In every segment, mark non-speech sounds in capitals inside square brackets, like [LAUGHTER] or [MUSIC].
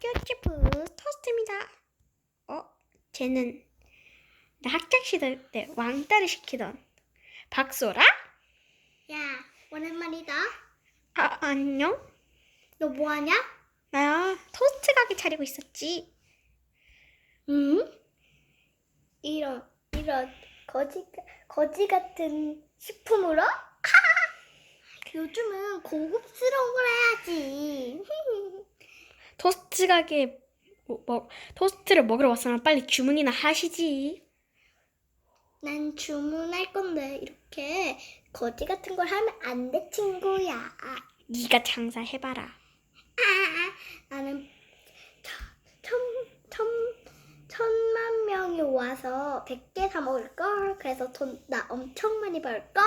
큐치프 토스트입니다. 어, 쟤는 나 학창 시절 때 왕따를 시키던 박소라? 야, 오랜만이다. 아, 안녕? 너 뭐하냐? 나 토스트 가게 차리고 있었지. 응? 이런, 이런, 거지, 거지 같은 식품으로? [LAUGHS] 요즘은 고급스러운 걸 해야지. [LAUGHS] 토스트 가게 뭐, 뭐, 토스트를 먹으러 왔으면 빨리 주문이나 하시지. 난 주문할 건데, 이렇게 거지 같은 걸 하면 안 돼, 친구야. 아, 네가 장사해봐라. 아, 나는 천, 천, 천만 명이 와서 백개다 먹을 걸. 그래서 돈 나 엄청 많이 벌 걸.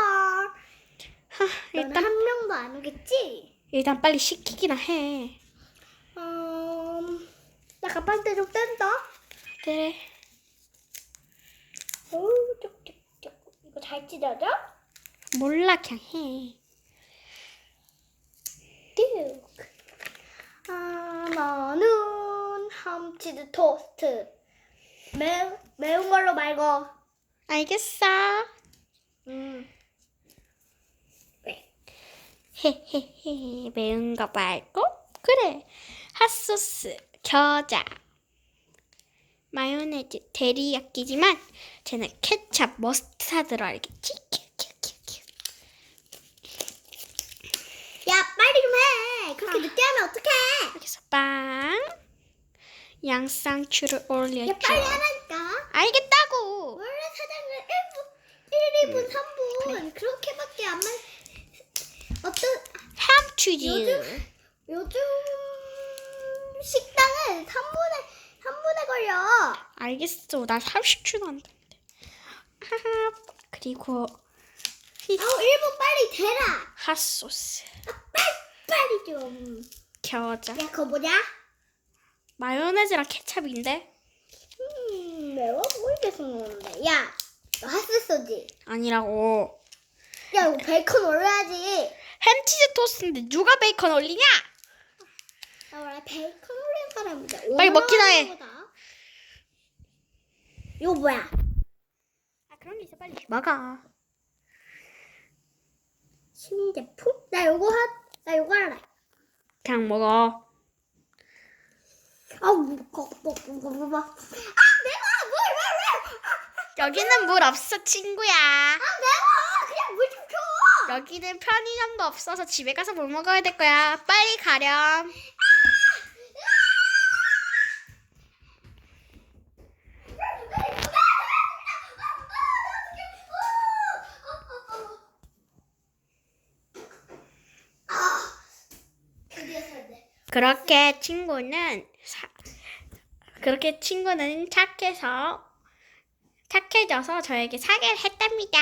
하, 너는 일단 한 명도 안 오겠지? 일단 빨리 시키기나 해. 음, 나 가방대 좀 뗀다. 그래. 오, 쭉쭉쭉. 이거 잘 찢어져? 몰라 그냥 해. 쭉. 아, 나는 함치즈 토스트. 매운, 매운 걸로 말고. 알겠어. 음. 헤헤헤 매운 거 말고 그래 핫소스 겨자 마요네즈 데리야끼지만 쟤는 케찹 머스타드로 알겠지? 야, 빨리 좀 해. 그렇게 늦게 하면 어떡해. 여기서 빵 양상추를 야, 올려줘 빨리 하라니까. 알겠다고 원래 사장은 1분, 1, 2분, 3분. 그렇게밖에 안 만. 어떤, 함추지 요즘- 요즘 3분에, 3분에 걸려. 알겠어 나 30초도 안 됐는데 하하 그리고 히- 아우, 1분 빨리 대라. 핫소스 빨리 좀. 겨자 야, 그거 뭐냐? 마요네즈랑 케찹인데 음, 매워 보이게 생겼는데. 야, 너 핫소스지? 아니라고 야, 이거 베이컨 올려야지. 햄치즈 토스트인데 누가 베이컨 올리냐? 나 원래 베이컨 사람인데. 빨리 먹기나 해. 거다. 이거 뭐야? 아 그런 게 있어 빨리 먹어 신제품? 나 요거 하, 나 요거 할래. 그냥 먹어 아우, 먹어, 먹어, 먹어, 먹어. 아, 매워! 물, 물, 물! 여기는 물 없어 친구야 아, 매워! 그냥 물 좀 줘! 여기는 편의점도 없어서 집에 가서 뭘 먹어야 될 거야 빨리 가렴 드디어 살네. 그렇게 친구는 사, 그렇게 친구는 착해서 착해져서 저에게 사기를 했답니다